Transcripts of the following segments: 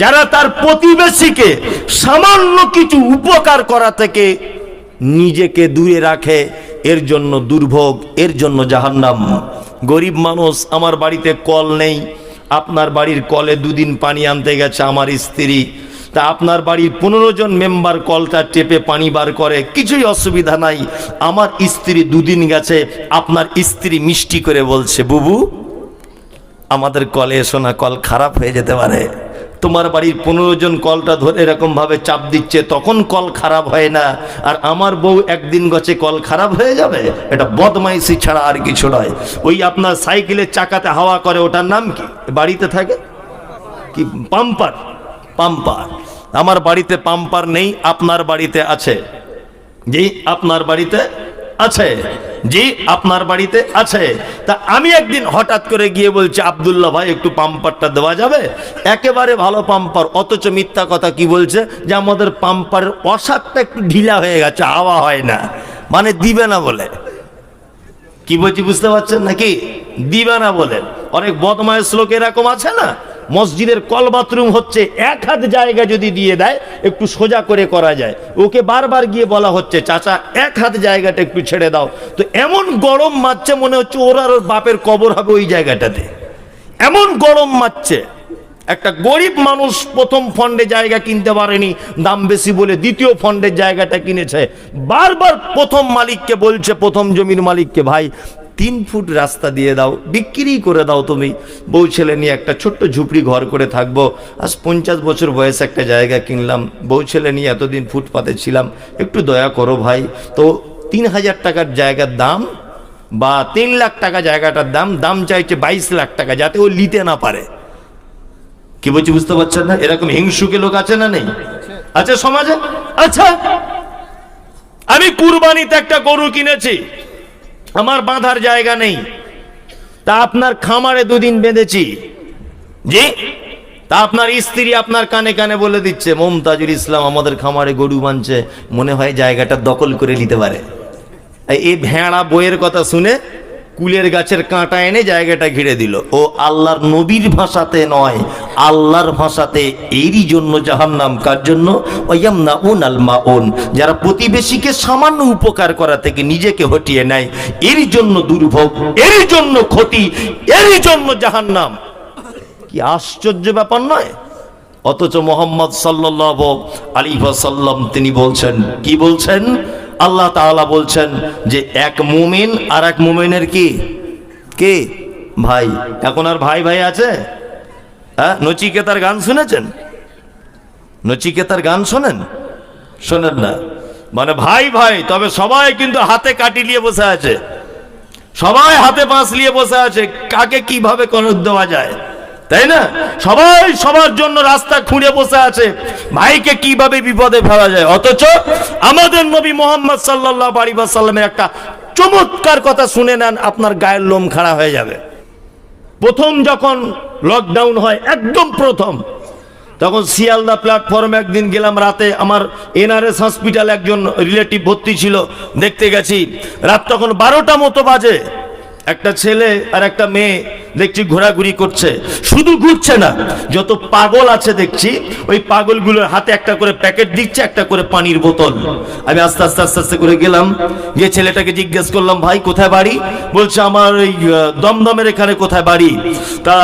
যারা তার প্রতিবেশীকে সামান্য কিছু উপকার করা থেকে নিজেকে দূরে রাখে, এর জন্য দুর্ভোগ, এর জন্য জাহান্নাম। গরিব মানুষ, আমার বাড়িতে কল নেই, আপনার বাড়ির কলে দুদিন পানি আনতে গেছে আমার স্ত্রী। তা আপনার বাড়ির পনেরো জন মেম্বার কলটা টেপে পানি বার করে, কিছুই অসুবিধা নাই। আমার স্ত্রী দুদিন গেছে, আপনার স্ত্রী মিষ্টি করে বলছে, বুবু আমাদের কলে এসো না, কল খারাপ হয়ে যেতে পারে। তোমার বাড়ির পনেরো জন কলটা ধরে এরকম ভাবে চাপ দিচ্ছে, তখন কল খারাপ হয় না। আর আমার বউ একদিন গছে কল খারাপ হয়ে যাবে, এটা বদমাইশি ছাড়া আর কিছু নয়। ওই আপনার সাইকেলের চাকাতে হাওয়া করে, ওটার নাম কি? বাড়িতে থাকে? কি, পাম্পার? পাম্পার। আমার বাড়িতে পাম্পার নেই, আপনার বাড়িতে আছে। যেই আপনার বাড়িতে আছে। জি, আপনার বাড়িতে আছে। তা আমি একদিন হঠাৎ করে গিয়ে বলছি, আবদুল্লাহ ভাই, একটু পাম্পারটা দেওয়া যাবে? একেবারে ভালো পাম্পার, অথচ মিথ্যা কথা কি বলছে? যে আমাদের পাম্পারের অসারটা একটু ঢিলা হয়ে গেছে, হাওয়া হয় না। মানে দিবে না বলে। কি বলছি, বুঝতে পারছেন নাকি? দিবে না বলেন অনেক বদমায়ের শ্লোক এরকম আছে না? মসজিদের কল বাথরুম হচ্ছে এক হাত জায়গা যদি দিয়ে দেয়, একটু সোজা করে করা যায়। ওকে বারবার গিয়ে বলা হচ্ছে, চাচা, এক হাত জায়গাটা একটু ছেড়ে দাও। তো এমন গরম মারছে মনে হচ্ছে ওর আর ওর বাপের কবর হবে ওই জায়গাটাতে। এমন গরম মারছে। একটা গরিব মানুষ প্রথম ফন্ডে জায়গা কিনতে পারেনি, দাম বেশি বলে দ্বিতীয় ফন্ডের জায়গাটা কিনেছে। বারবার প্রথম মালিককে বলছে, প্রথম জমির মালিককে ভাই তিন ফুট রাস্তা দিয়ে দাও, বিক্রি করে দাও তুমি। বউ ছেলে নিয়ে একটা ছোট্ট ঝুপড়ি ঘর করে থাকব। আজ পঞ্চাশ বছর বয়সে একটা জায়গা কিনলাম। বউ ছেলে নিয়ে এতদিন ফুটপাতে ছিলাম। একটু দয়া করো ভাই। তো তিন হাজার টাকার জায়গার দাম বা তিন লাখ টাকা জায়গাটার দাম দাম চাইছে বাইশ লাখ টাকা, যাতে ও নিতে না পারে। কি বলছি বুঝতে পারছেন না? এরকম হিংসুকে লোক আছে না নেই? আছে সমাজে? আচ্ছা। আমি কুরবানিতে একটা গরু কিনেছি। আমার বাঁধার জায়গা নেই। তা আপনার খামারে দুদিন বেঁধেছি। জি? তা আপনার স্ত্রী আপনার কানে কানে বলে দিচ্ছে, মমতাজুল ইসলাম আমাদের খামারে গরু বানছে। মনে হয় জায়গাটা দখল করে নিতে পারে। এই- ভেড়া বইয়ের কথা শুনে কুলের গাছের কাঁটা এনে জায়গাটা ঘিরে দিল। ও আল্লাহর নবীর ভাষাতে নয়, আল্লাহর ভাষাতে এরই জন্য জাহান্নাম। কার জন্য? ওয়ামনা উন আল মাউন। যারা প্রতিবেশীকে সামান্য উপকার করা থেকে নিজেকে হটিয়ে নেয় এর জন্য দুর্ভোগ এর জন্য ক্ষতি এর জন্য জাহান্নাম। কি আশ্চর্য ব্যাপার নয়? অথচ মোহাম্মদ সাল্লাহ আলী সাল্লাম তিনি বলছেন, কি বলছেন? আল্লাহ তাআলা বলছেন যে এক মুমিন আর এক মুমিনের কি? কে? ভাই। এখন আর ভাই ভাই আছে? হ্যাঁ? নচিকেতার গান শুনেছেন? নচিকেতার গান শোনেন? শোনেন না। মানে ভাই ভাই, তবে সবাই কিন্তু হাতে কাটি নিয়ে বসে আছে। সবাই হাতে পাঁচ নিয়ে বসে আছে। কাকে কীভাবে কনক দেওয়া যায়? তাই না? সবাই সবার জন্য রাস্তা খুঁড়ে বসে আছে। ভাইকে কীভাবে বিপদে ফেলা যায়? অথচ আমাদের নবী মোহাম্মদ সাল্লাহ আলী সাল্লামের একটা চমৎকার কথা শুনে নেন, আপনার গায়ের লোম খাড়া হয়ে যাবে। প্রথম যখন লকডাউন হয়, একদম প্রথম, তখন শিয়ালদা প্ল্যাটফর্মে একদিন গেলাম রাতে, আমার এনআরএস হসপিটাল একজন রিলেটিভ ভর্তি ছিল, দেখতে গেছি, রাত তখন বারোটা মতো বাজে। একটা ছেলে আর একটা মেয়ে দেখছি ঘোরাঘুরি করছে। শুধু ঘুরছে না, যত পাগল আছে দেখছি, ওই পাগলগুলোর হাতে একটা করে প্যাকেট দিচ্ছে, একটা করে পানির বোতল। আমি আস্তে আস্তে আস্তে আস্তে করে গেলাম, গিয়ে ছেলেটাকে জিজ্ঞেস করলাম, ভাই, কোথায় বাড়ি? বলছে, আমার ওই দমদমের এখানে কোথায় বাড়ি? তা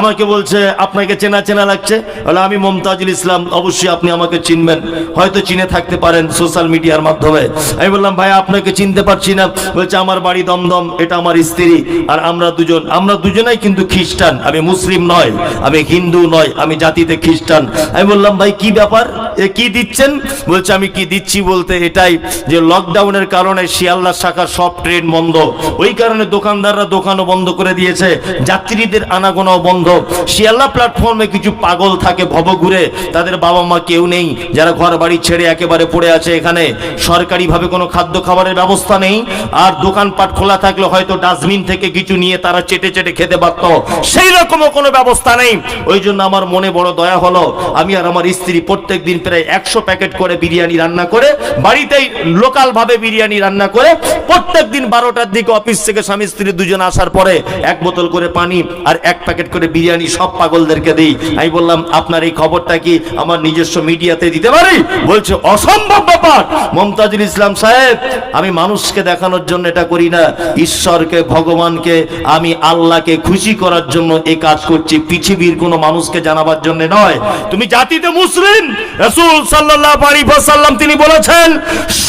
আমাকে বলছে, আপনাকে চেনা চেনা লাগছে? বলে, আমি মমতাজুল ইসলাম, অবশ্যই আপনি আমাকে চিনবেন। হয়তো চিনে থাকতে পারেন সোশ্যাল মিডিয়ার মাধ্যমে। আমি বললাম, ভাই, আপনাকে চিনতে পারছি না। বলছে, আমার বাড়ি দমদম, এটা আমার স্ত্রী, আর আমরা দুজন, আমরা দুজনাই কিন্তু খ্রিস্টান। আমি মুসলিম নয়, আমি হিন্দু নয়, আমি জাতিতে খ্রিস্টান। আমি বললাম, ভাই, কি ব্যাপার? এ কি দিচ্ছেন? বলছে, আমি কি দিচ্ছি বলতে এটাই যে লকডাউনের কারণে শিয়ালদা শাখার সব ট্রেন বন্ধ। ওই কারণে দোকানদাররা দোকানও বন্ধ করে দিয়েছে, যাত্রীদের আনাগোনাও বন্ধ। শিয়ালদা প্ল্যাটফর্মে কিছু পাগল থাকে ভবঘুরে, তাদের বাবা মা কেউ নেই, যারা ঘর বাড়ি ছেড়ে একেবারে পড়ে আছে এখানে। সরকারিভাবে কোনো খাদ্য খাবারের ব্যবস্থা নেই। আর দোকানপাট খোলা থাকলে হয়তো ডাস্টবিন থেকে কিছু নিয়ে তারা চেটে চেটে খেতে খেতে পারতো। সেই রকমও কোনো ব্যবস্থা নেই। ওই জন্য আমার মনে বড় দয়া হলো, আমি আর আমার স্ত্রী প্রত্যেক দিন প্রায় একশো প্যাকেট করে বিরিয়ানি রান্না করে, বাড়িতেই লোকাল ভাবে বিরিয়ানি রান্না করে প্রত্যেক দিন বারোটার দিকে অফিস থেকে স্বামী স্ত্রী দুজন আসার পরে এক বোতল করে পানি আর এক প্যাকেট করে বিরিয়ানি সব পাগলদেরকে দিই। আমি বললাম, আপনার এই খবরটা কি আমার নিজস্ব মিডিয়াতে দিতে পারি? বলছে, অসম্ভব ব্যাপার। মমতাজুল ইসলাম সাহেব, আমি মানুষকে দেখানোর জন্য এটা করি না। ঈশ্বরকে, ভগবানকে আমি আল্লাহকে খুশি করার জন্য এই কাজ করছি। পৃথিবীর কোনো মানুষকে জানাবার জন্য নয়। তুমি জাতিতে মুসলিম? রাসূল সাল্লাল্লাহু আলাইহি ওয়াসাল্লাম তিনি বলেছেন,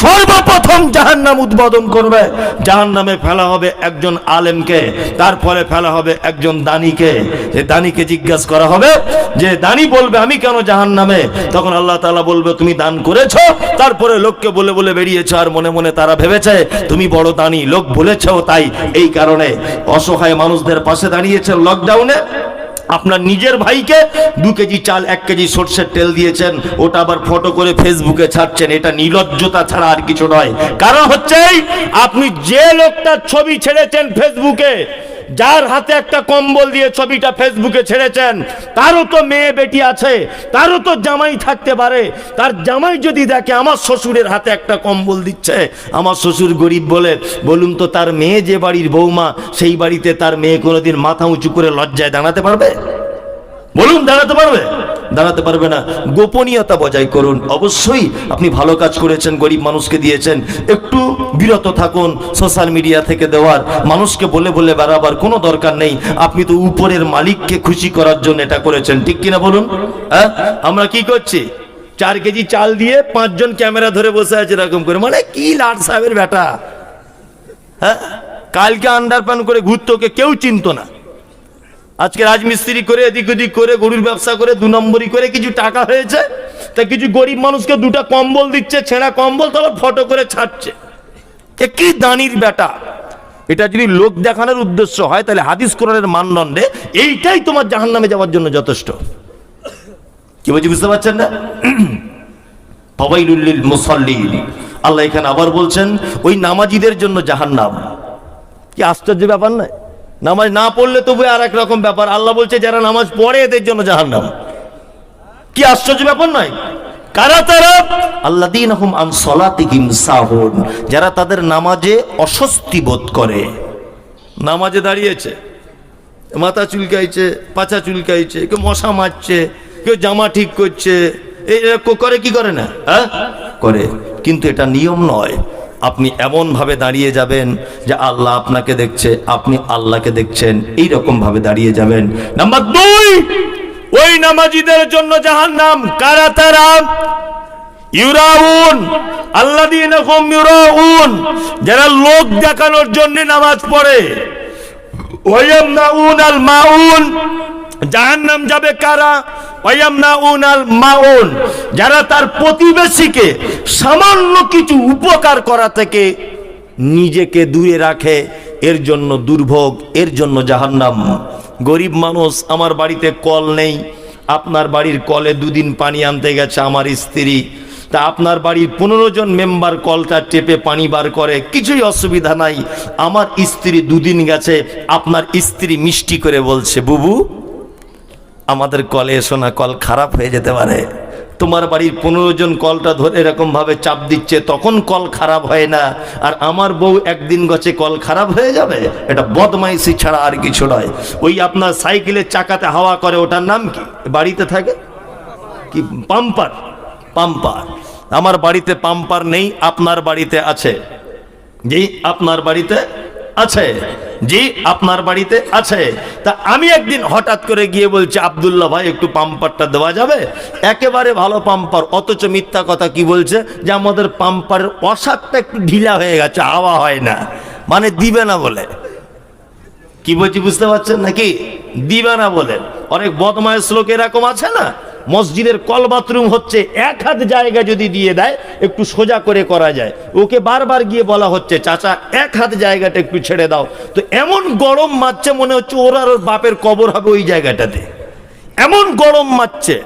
সর্বপ্রথম জাহান্নাম উদ্বোধন করবে। জাহান্নামে ফেলা হবে একজন আলেমকে, তারপরে ফেলা হবে একজন দানীকে। যে দানীকে জিজ্ঞাসা করা হবে, যে দানি বলবে, আমি কেন জাহান্নামে? তখন আল্লাহ তাআলা বলবে, তুমি দান করেছ, তারপরে লোককে বলে বলে বেরিয়েছো আর মনে মনে তারা ভেবেছে, তুমি বড় দানী, লোক বলেছ তাই, এই কারণে অসহায় মানুষদের পাশে দাঁড়িয়েছে লকডাউনে আপনার নিজের ভাইকে দু কেজি চাল, এক কেজি সর্ষের তেল দিয়েছেন। ওটা আবার ফটো করে ফেসবুকে ছাড়ছেন। এটা নির্লজ্জতা ছাড়া আর কিছু নয়। কারণ হচ্ছে আপনি যে লোকটার ছবি ছেড়েছেন ফেসবুকে যার হাতে একটা কম্বল দিয়ে ছবিটা ফেসবুকে ছেড়েছেন, তারও তো মেয়ে বেটি আছে, তারও তো জামাই থাকতে পারে, তার জামাই যদি দেখে আমার শ্বশুরের হাতে একটা কম্বল দিচ্ছে, আমার শ্বশুর গরিব বলে, বলুন তো তার মেয়ে যে বাড়ির বৌমা, সেই বাড়িতে তার মেয়ে কোনোদিন মাথা উঁচু করে লজ্জায় দাঁড়াতে পারবে? বলুন, দাঁড়াতে পারবে? দাঁড়াতে পারবে না। গোপনীয়তা বজায় করুন। অবশ্যই আপনি ভালো কাজ করেছেন, গরিব মানুষকে দিয়েছেন। একটু বিরত থাকুন সোশ্যাল মিডিয়া থেকে দেওয়ার। মানুষকে বলে বলে বেড়াবার কোনো দরকার নেই। আপনি তো উপরের মালিককে খুশি করার জন্য এটা করেছেন। ঠিক কিনা বলুন? হ্যাঁ? আমরা কি করছি? চার কেজি চাল দিয়ে পাঁচজন ক্যামেরা ধরে বসে আছে এরকম করে। মানে কি লাট সাহেবের বেটা হ্যাঁ? কালকে আন্ডার প্যান করে ঘুরতো কেউ চিনতো না। আজকে রাজমিস্ত্রি করে এদিক ওদিক করে, গরুর ব্যবসা করে, দু নম্বরই করে, কিছু টাকা হয়েছে, তা কিছু গরিব মানুষকে দুটা কম্বল দিচ্ছে, ছেঁড়া কম্বল তো আবার ফটো করে ছাড়ছে। এ কি দানির বেটা এটা যদি লোক দেখানোর উদ্দেশ্য হয়, তাহলে হাদিস কোরআনের মানদণ্ডে এইটাই তোমার জাহান নামে যাওয়ার জন্য যথেষ্ট। কি বলছি, বুঝতে পারছেন না? ফবাইলুল্লিল মুসল্লিন। আল্লাহ এখানে আবার বলছেন, ওই নামাজিদের জন্য জাহান্নাম। কি আশ্চর্য ব্যাপার নয়? নামাজ না পড়লে তবু আর এক রকম ব্যাপার। আল্লাহ বলছে, যারা নামাজ পড়ে এদের জন্য জাহান্নাম। কি আশ্চর্য ব্যাপার নয়? কারা তারা? আল্লাহ দিন আন সলাতিহিম সাহুন। যারা তাদের নামাজে অস্বস্তি বোধ করে। নামাজে দাঁড়িয়েছে। মাথা চুলকাইছে, পাছা চুলকাইছে, কেউ মশা মারছে, কেউ জামা ঠিক করছে। এই করে কি করে না? হ্যাঁ? করে। কিন্তু এটা নিয়ম নয়। আপনি এমনভাবে দাঁড়িয়ে যাবেন যে আল্লাহ আপনাকে দেখছে, আপনি আল্লাহকে দেখছেন। এই ভাবে দাঁড়িয়ে যাবেন। নাম্বার দুই, ওই নামাজিদের জন্য জাহান্নাম। কারা তারা? ইউরাউন। আল্লাদিনহুম ইউরাউন। যারা লোক দেখানোর জন্য নামাজ পড়ে। ওয়ায়ামনাউন আল মাউন। জাহান্নাম যাবে কারা? যারা তার প্রতিবেশীকে সামান্য কিছু উপকার করা থেকে নিজেকে দূরে রাখে, এর জন্য দুর্ভোগ, এর জন্য জাহান্নাম। গরিব মানুষ, আমার বাড়িতে কল নেই, আপনার বাড়ির কলে দুদিন পানি আনতে গেছে আমার স্ত্রী। তা আপনার বাড়ির পনেরো জন মেম্বার কলটা টেপে পানি বার করে, কিছুই অসুবিধা নাই। আমার স্ত্রী দুদিন গেছে, আপনার স্ত্রী মিষ্টি করে বলছে, বুবু আমাদের কলে এসো না, কল খারাপ হয়ে যেতে পারে। তোমার বাড়ির পনেরো জন কলটা ধরে এরকম ভাবে চাপ দিচ্ছে, তখন কল খারাপ হয় না। আর আমার বউ একদিন গছে কল খারাপ হয়ে যাবে, এটা বদমাইশি ছাড়া আর কিছু নয়। ওই আপনার সাইকেলের চাকাতে হাওয়া করে, ওটার নাম কি? বাড়িতে থাকে? কি, পাম্পার? পাম্পার। আমার বাড়িতে পাম্পার নেই, আপনার বাড়িতে আছে। যেই আপনার বাড়িতে আছে। জি, আপনার বাড়িতে আছে। তা আমি একদিন হঠাৎ করে গিয়ে বলছি, আব্দুল্লাহ ভাই, একটু পাম্পারটা দেওয়া যাবে? একেবারে ভালো পাম্পার, অথচ মিথ্যা কথা কি বলছে? যে আমাদের পাম্পারের অসারটা একটু ঢিলা হয়ে গেছে, হাওয়া হয় না। মানে দিবে না বলে। কি বলছি, বুঝতে পারছেন নাকি? দিবে না বলেন অনেক বদমায়ের শ্লোক এরকম আছে না? মসজিদের কল বাথরুম হচ্ছে এক হাত জায়গা যদি দিয়ে দেয়, একটু সোজা করে করা যায়। ওকে বারবার গিয়ে বলা হচ্ছে, চাচা, এক হাত জায়গাটা একটু ছেড়ে দাও। তো এমন গরম মারছে মনে হচ্ছে ওর আর ওর বাপের কবর হবে ওই জায়গাটাতে। এমন গরম মারছে।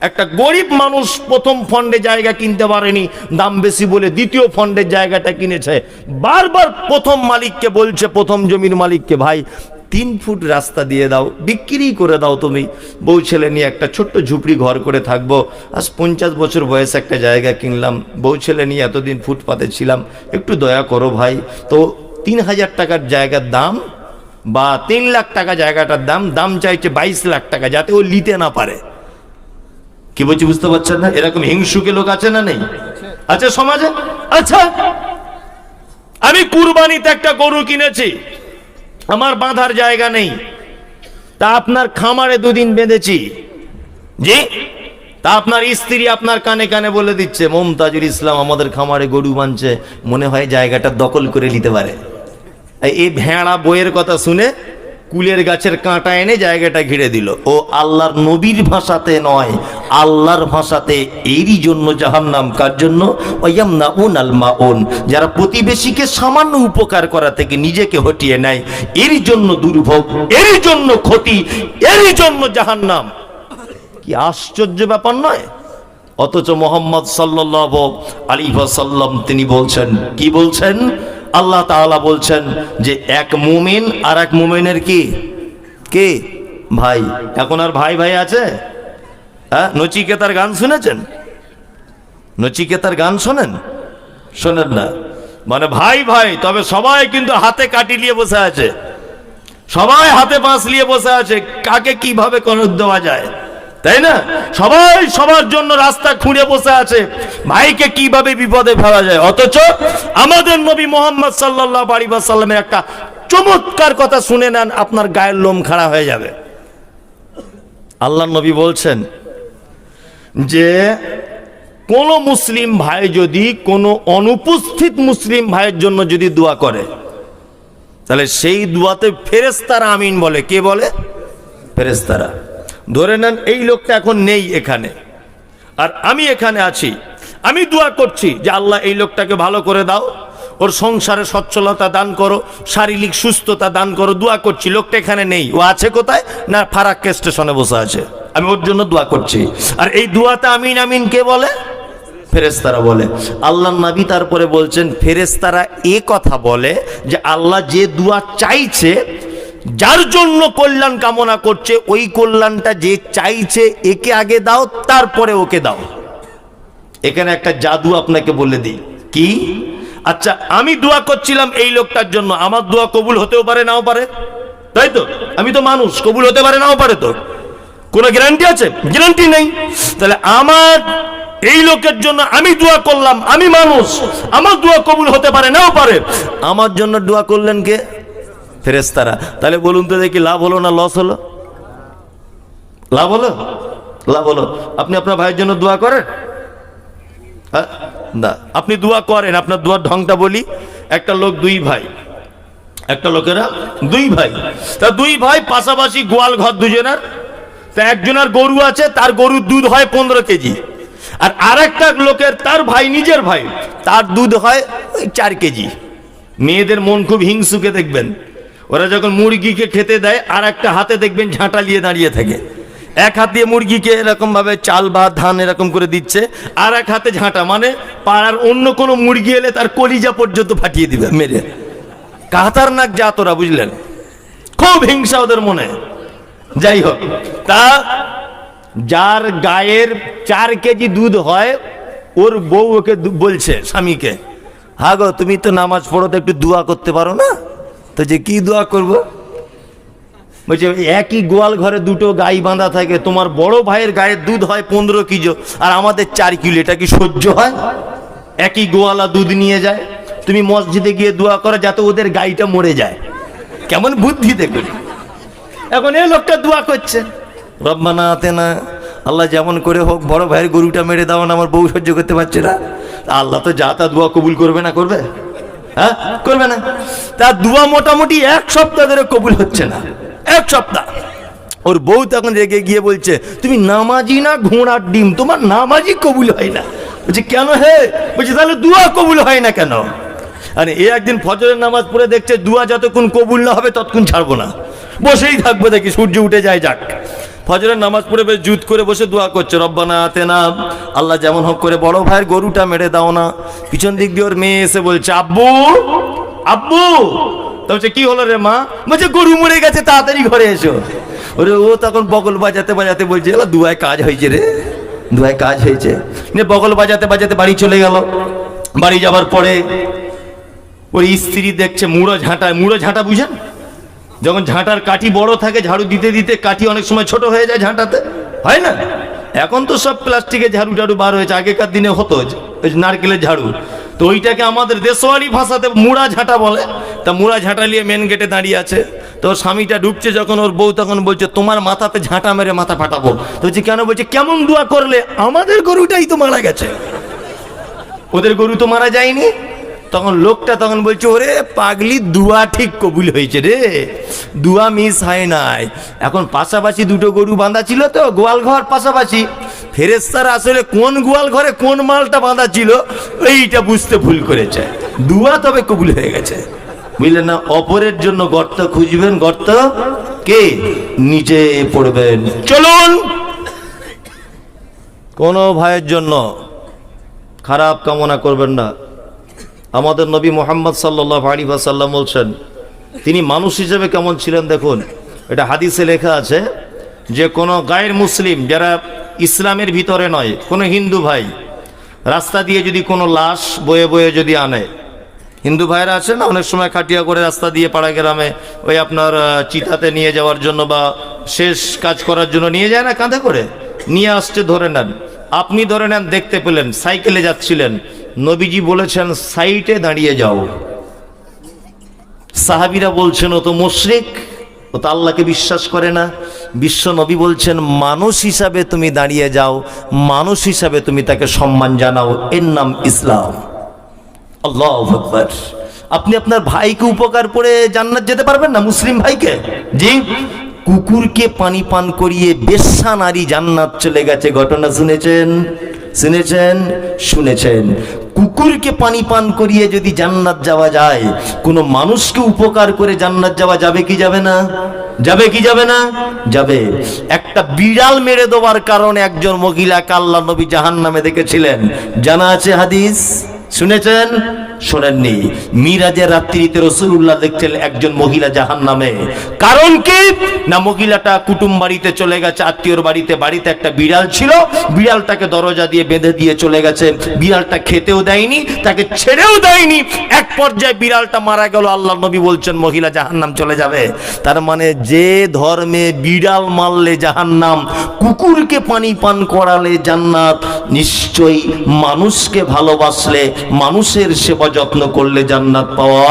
একটা গরিব মানুষ প্রথম ফন্ডে জায়গা কিনতে পারেনি, দাম বেশি বলে দ্বিতীয় ফন্ডের জায়গাটা কিনেছে। বারবার প্রথম মালিককে বলছে, প্রথম জমির মালিককে, ভাই তিন ফুট রাস্তা দিয়ে দাও, বিক্রি করে দাও তুমি। বউ ছেলে নিয়ে একটা ছোট্ট ঝুপড়ি ঘর করে থাকব। আজ পঞ্চাশ বছর বয়সে একটা জায়গা কিনলাম। বউ ছেলে নিয়ে এতদিন ফুটপাতে ছিলাম। একটু দয়া করো ভাই। তো তিন হাজার টাকার জায়গার দাম বা তিন লাখ টাকা জায়গাটার দাম দাম চাইছে বাইশ লাখ টাকা, যাতে ও নিতে না পারে। কি বলছি, বুঝতে পারছেন না? এরকম হিংসুকে লোক আছে না নেই? আছে সমাজে? আচ্ছা। আমি কুরবানিতে একটা গরু কিনেছি। আমার বাঁধার জায়গা নেই। তা আপনার খামারে দুদিন বেঁধেছি। জি? তা আপনার স্ত্রী আপনার কানে কানে বলে দিচ্ছে, মমতাজুল ইসলাম আমাদের খামারে গরু বানছে, মনে হয় জায়গাটা দখল করে নিতে পারে। এই ভেড়া বইয়ের কথা শুনে কুলের গাছের কাঁটা এনে জায়গাটা ঘিরে দিল। ও আল্লাহর নবীর ভাষাতে নয়, আল্লাহর ভাষাতে এরই জন্য জাহান্নাম। কার জন্য? ওয়াম না উন আল মাউন। যারা প্রতিবেশীকে সামান্য উপকার করা থেকে নিজেকে হটিয়ে নেয়, এরই জন্য দুর্ভোগ, এরই জন্য ক্ষতি, এরই জন্য জাহান্নাম। কি আশ্চর্য ব্যাপার নয়? অথচ মোহাম্মদ সাল্লাহ আলী সাল্লাম তিনি বলছেন, কি বলছেন? আল্লাহ তাআলা বলছেন যে এক মুমিন আর এক মুমিনের কি? কে? ভাই। এখন আর ভাই ভাই আছে? হ্যাঁ? নচিকেতার গান শুনেছেন? নচিকেতার গান শোনেন? শোনেন না। মানে ভাই ভাই, তবে সবাই কিন্তু হাতে কাটি নিয়ে বসে আছে। সবাই হাতে বাঁশ নিয়ে বসে আছে। কাকে কীভাবে কনক দেওয়া যায়? তাই না? সবাই সবার জন্য রাস্তা খুঁড়ে বসে আছে। ভাইকে কীভাবে বিপদে ফেলা যায়? অথচ আমাদের নবী মোহাম্মদ সাল্লাহ আলী সাল্লামের একটা চমৎকার কথা শুনে নেন, আপনার গায়ের লোম খাড়া হয়ে যাবে। আল্লাহ নবী বলছেন যে, কোন মুসলিম ভাই যদি কোনো অনুপস্থিত মুসলিম ভাইয়ের জন্য যদি দোয়া করে, তাহলে সেই দুয়াতে ফেরেস্তারা আমিন বলে। কে বলে? ফেরেস্তারা ধরে নেন এই লোকটা এখন নেই এখানে। আর আমি এখানে আছি। আমি দোয়া করছি যে আল্লাহ এই লোকটাকে ভালো করে দাও। ওর সংসারে সচ্ছলতা দান করো, শারীরিক সুস্থতা দান করো, দোয়া করছি। লোকটা এখানে নেই। ও আছে কোথায়? না, ফারাক্কা স্টেশনে বসে আছে। আমি ওর জন্য দোয়া করছি। আর এই দোয়াতে আমিন আমিন কে বলে? ফেরেস্তারা বলে। আল্লাহ নবী তারপরে বলছেন ফেরেস্তারা এ কথা বলে যে আল্লাহ যে দোয়া চাইছে যার জন্য কল্যাণ কামনা করছে, ওই কল্যাণটা যে চাইছে, একে আগে দাও, তারপরে ওকে দাও। এখানে একটা জাদু আপনাকে বলে দিই। কি? আচ্ছা আমি দোয়া করছিলাম এই লোকটার জন্য। আমার দোয়া কবুল হতেও পারে, নাও পারে। তাই তো? আমি তো মানুষ, কবুল হতে পারে, নাও পারে তো। কোনো গ্যারান্টি আছে? গ্যারান্টি নেই। তাহলে আমার এই লোকের জন্য আমি দোয়া করলাম, আমি মানুষ। আমার দোয়া কবুল হতে পারে, নাও পারে। আমার জন্য দোয়া করলেন কে? ফেরেস্তারা তাহলে বলুন তো দেখি লাভ হলো না লস হলো? লাভ হলো? লাভ হলো। আপনি আপনার ভাইয়ের জন্য দোয়া করেন? হ্যাঁ? না, আপনি দোয়া করেন, আপনার দোয়ার ঢংটা বলি। একটা লোক, দুই ভাই। একটা লোকেরা, দুই ভাই। তা দুই ভাই পাশাপাশি গোয়াল ঘর দুজনের। তা একজনের গরু আছে, তার গরুর দুধ হয় পনেরো কেজি। আর আরেকটা লোকের, তার ভাই নিজের ভাই, তার দুধ হয় চার কেজি। মেয়েদের মন খুব হিংসুকে দেখবেন। ওরা যখন মুরগিকে খেতে দেয়, আর একটা হাতে দেখবেন ঝাঁটা নিয়ে দাঁড়িয়ে থাকে। এক হাত দিয়ে মুরগিকে এরকম ভাবে চাল বা ধান এরকম করে দিচ্ছে, আর এক হাতে ঝাঁটা। মানে পাড়ার অন্য কোনো মুরগি এলে তার কলিজা পর্যন্ত ফাটিয়ে দিবে, মেরে। কাতার নাক যা তোরা বুঝলেন? খুব হিংসা ওদের মনে। যাই হোক, তা যার গায়ের চার কেজি দুধ হয়, ওর বউ ওকে বলছে স্বামীকে হা গো তুমি তো নামাজ পড়ো তো একটু দোয়া করতে পারো না? তো যে কি দোয়া করব? বলছে, একই গোয়াল ঘরে দুটো গাই বাঁধা থাকে, তোমার বড় ভাইয়ের গায়ের দুধ হয় পনেরো কিলো, আর আমাদের চার কিলো, এটা কি সহ্য হয়? একই গোয়ালা দুধ নিয়ে যায়, তুমি মসজিদে গিয়ে দোয়া করো যাতে ওদের গাইটা মরে যায়। কেমন বুদ্ধি দেখুন। এখন এই লোকটা দোয়া করছে। রব্বানা আতে না আল্লাহ যেমন করে হোক, বড় ভাইয়ের গরুটা মেরে দাও না, আমার বউ সহ্য করতে পারছে না। আল্লাহ তো যা তা দোয়া কবুল করবে না করবে? হ্যাঁ? করবে না। তার দোয়া মোটামুটি এক সপ্তাহ ধরে কবুল হচ্ছে না। এক সপ্তাহ। ওর বউ তখন রেগে গিয়ে বলছে, তুমি নামাজি না ঘোড়ার ডিম? তোমার নামাজি কবুল হয় না। বলছে, কেন হে? বলছে, তাহলে দুয়া কবুল হয় না কেন? আরে এ একদিন ফজরের নামাজ পড়ে দেখছে, দুয়া যতক্ষণ কবুল না হবে ততক্ষণ ছাড়বো না। বসেই থাকব দেখি, সূর্য উঠে যায় যাক। ফজরের নামাজ পড়ে বেশ জুত করে বসে দোয়া করছে, রব্বানা আতে না আল্লাহ যেমন হোক করে বড় ভাইয়ের গরুটা মেরে দাও না। পিছন দিক দিয়ে ওর মেয়ে এসে বলছে, আব্বু আব্বু। তো কি হলো রে মা? বলছে, গরু মরে গেছে, তাড়াতাড়ি ঘরে এসো। ওরে, ও তখন বগল বাজাতে বাজাতে বলছে, এলা দুয়ায় কাজ হয়েছে রে, দুয়ায় কাজ হয়েছে। নিয়ে বগল বাজাতে বাজাতে বাড়ি চলে গেল। বাড়ি যাবার পরে ওর স্ত্রী দেখছে মুড়ো ঝাঁটায় মুড়ো ঝাঁটা বুঝেন? যখন ঝাঁটার কাঠি বড় থাকে, ঝাড়ু দিতে দিতে কাঠি অনেক সময় ছোট হয়ে যায় ঝাঁটাতে। হয় না? এখন তো সব প্লাস্টিকের ঝাড়ু টাড়ু বার হয়েছে, আগেকার দিনে হতো নারকেলের ঝাড়ু। তো ওইটাকে আমাদের দেশওয়ালি ভাষাতে মুড়া ঝাঁটা বলে। তা মুড়া ঝাঁটা নিয়ে মেন গেটে দাঁড়িয়ে আছে। তো স্বামীটা ঢুকছে যখন ওর বউ তখন বলছে, তোমার মাথাতে ঝাঁটা মেরে মাথা ফাটাবো। তো বলছে, কেন? বলছে, কেমন দোয়া করলে আমাদের গরুটাই তো মারা গেছে। ওদের গরু তো মারা যায়নি। তখন লোকটা তখন বলছে, ওরে পাগলি, দুয়া ঠিক কবুল হয়েছে রে। দুয়া মিস হয় নাই। এখন পাশাপাশি দুটো গরু বাঁধা ছিল তো, গোয়াল ঘর পাশাপাশি। ফেরেস্তার আসলে কোন গোয়াল ঘরে কোন মালটা বাঁধা ছিল, এইটা বুঝতে ভুল করেছে। দুয়া তবে কবুল হয়ে গেছে। বুঝলেন না? অপরের জন্য গর্ত খুঁজবেন, গর্ত কে? নিচে পড়বেন। চলুন! কোনো ভাইয়ের জন্য খারাপ কামনা করবেন না। আমাদের নবী মোহাম্মদ সাল্লাহ আলী সাল্লাম বলছেন, তিনি মানুষ হিসেবে কেমন ছিলেন দেখুন, এটা হাদিসে লেখা আছে যে কোনো গায়ের মুসলিম যারা ইসলামের ভিতরে নয়, কোনো হিন্দু ভাই রাস্তা দিয়ে যদি কোনো লাশ বয়ে বয়ে যদি আনে, হিন্দু ভাইরা আছে না, অনেক সময় খাটিয়া করে রাস্তা দিয়ে পাড়া গ্রামে ওই আপনার চিতাতে নিয়ে যাওয়ার জন্য বা শেষ কাজ করার জন্য নিয়ে যায় না, কাঁধে করে, নিয়ে আসছে ধরে নেন। আপনি ধরে নেন, দেখতে পেলেন, সাইকেলে যাচ্ছিলেন নবীজি বলেছেন, সাইটে দাঁড়িয়ে যাও। সাহাবিরা বলছেন, ও তো মুশরিক, ও তো আল্লাহকে বিশ্বাস করে না। বিশ্ব নবী বলছেন, মানুষ হিসাবে তুমি দাঁড়িয়ে যাও, মানুষ হিসাবে তুমি তাকে সম্মান জানাও। এর নাম ইসলাম। আল্লাহ আপনি আপনার ভাইকে উপকার করে জান্নাত যেতে পারবেন না, মুসলিম ভাইকে? জি। কুকুরকে পানি পান করিয়ে বেশ্যা নারী জান্নাত চলে গেছে, ঘটনা শুনেছেন? শুনেছেন? শুনেছেন। কুকুরকে পানি পান করিয়ে যদি জান্নাত যাওয়া যায়, কোনো মানুষকে উপকার করে জান্নাত যাওয়া যাবে কি যাবে না? যাবে কি যাবে না? যাবে। একটা বিড়াল মেরে দেওয়ার কারণে একজন মহিলাকে আল্লাহ নবী জাহান নামে দেখেছিলেন। জানা আছে হাদিস? শুনেছেন? শোনেননি। মিরাজের রাত্রিতে রসুল্লাহ দেখছেন একজন মহিলা জাহান নামে কারণ কি? না, মহিলাটা কুটুম বাড়িতে চলে গেছে, আত্মীয়র বাড়িতে। বাড়িতে একটা বিড়াল ছিল বিড়ালটাকে দরজা দিয়ে বেঁধে দিয়ে চলে গেছে। বিড়ালটা খেতেও দেয়নি, তাকে ছেড়েও দেয়নি। এক পর্যায়ে বিড়ালটা মারা গেল আল্লাহ নবী বলছেন, মহিলা জাহান্নাম চলে যাবে। তার মানে যে ধর্মে বিড়াল মারলে জাহান্নাম, কুকুরকে পানি পান করালে জান্নাত, নিশ্চয়ই মানুষকে ভালোবাসলে মানুষের সেবা যত্ন করলে জান্নাত পাওয়া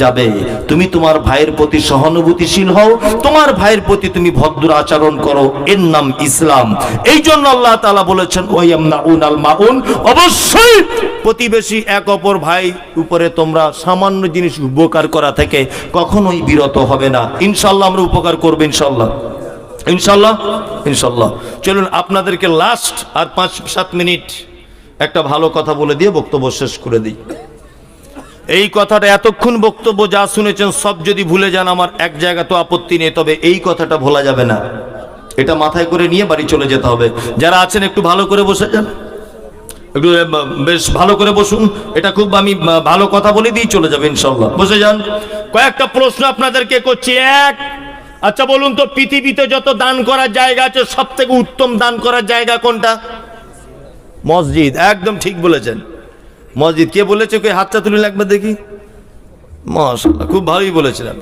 যাবে। তুমি তোমার ভাইয়ের প্রতি সহানুভূতিশীল হও, তোমার ভাইয়ের প্রতি তুমি ভদ্র আচরণ করো। এর নাম ইসলাম। এই জন্য আল্লাহ তাআলা বলেছেন ওয়াইয়ামনা উনাল মাউন। অবশ্যই প্রতিবেশী এক অপর ভাই উপরে তোমরা সামান্য জিনিস উপকার করা থেকে কখনোই বিরত হবে না। ইনশাল্লাহ আমরা উপকার করব ইনশাল্লাহ ইনশাল্লাহ ইনশাল্লাহ চলুন, আপনাদেরকে লাস্ট আর পাঁচ সাত মিনিট একটা ভালো কথা বলে দিয়ে বক্তব্য শেষ করে দিই। এই কথাটা এতক্ষণ বক্তব্য যা শুনেছেন সব যদি ভুলে যান, আমার এক জায়গা তো আপত্তি নেই, তবে এই কথাটা ভোলা যাবে না। এটা মাথায় করে নিয়ে বাড়ি চলে যেতে হবে। যারা আছেন, একটু ভালো করে বসে যান। একটু বেশ ভালো করে বসুন। এটা খুব আমি ভালো কথা বলে দিয়ে চলে যাবে ইনশাল্লাহ বসে যান। কয়েকটা প্রশ্ন আপনাদেরকে করছি। এক আচ্ছা বলুন তো, পৃথিবীতে যত দান করার জায়গা আছে সব থেকে উত্তম দান করার জায়গা কোনটা? মসজিদ। একদম ঠিক বলেছেন। মসজিদ। কে বলেছে কে হাতটা তুলে লাগবে দেখি? মশাল্লাহ খুব ভালোই বলেছিলাম